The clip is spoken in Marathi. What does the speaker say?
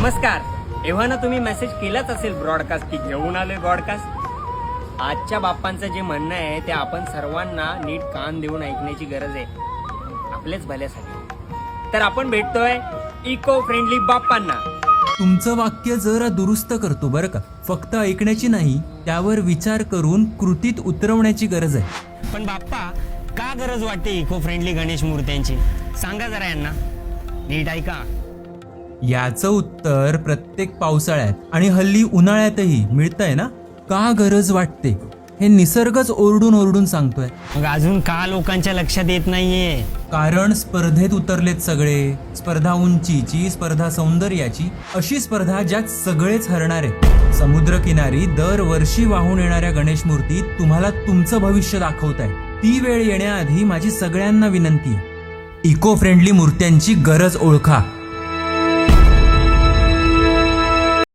नमस्कार. एव्हा ना तुम्ही मेसेज केलाच असेल ब्रॉडकास्ट की घेऊन आलोय ब्रॉडकास्ट आजच्या बाप्पांचं जे म्हणणं आहे ते आपण सर्वांना नीट कान देऊन ऐकण्याची गरज आहे. आपल्याच भल्यासाठी. तर आपण भेटतोय इको फ्रेंडली बाप्पांना. तुमचं वाक्य जरा दुरुस्त करतो बरं का. फक्त ऐकण्याची नाही त्यावर विचार करून कृतीत उतरवण्याची गरज आहे. पण बाप्पा का गरज वाटते इको फ्रेंडली गणेश मूर्त्यांची? सांगा जरा यांना. नीट ऐका. याचं उत्तर प्रत्येक पावसाळ्यात आणि हल्ली उन्हाळ्यातही मिळतंय ना? का गरज वाटते? हे निसर्गच ओरडून ओरडून सांगतोय. मग अजून का लोकांच्या लक्षात येत नाहीये? कारण स्पर्धेत उतरलेत सगळे. स्पर्धा उंचीची स्पर्धा सौंदर्याची अशी स्पर्धा ज्यात सगळेच हरणार. आहेत समुद्रकिनारी दरवर्षी वाहून येणाऱ्या गणेश मूर्तीत तुम्हाला तुमचं भविष्य दाखवत आहे ती वेळ येण्याआधी माझी सगळ्यांना विनंती आहे. इको फ्रेंडली मूर्त्यांची गरज ओळखा.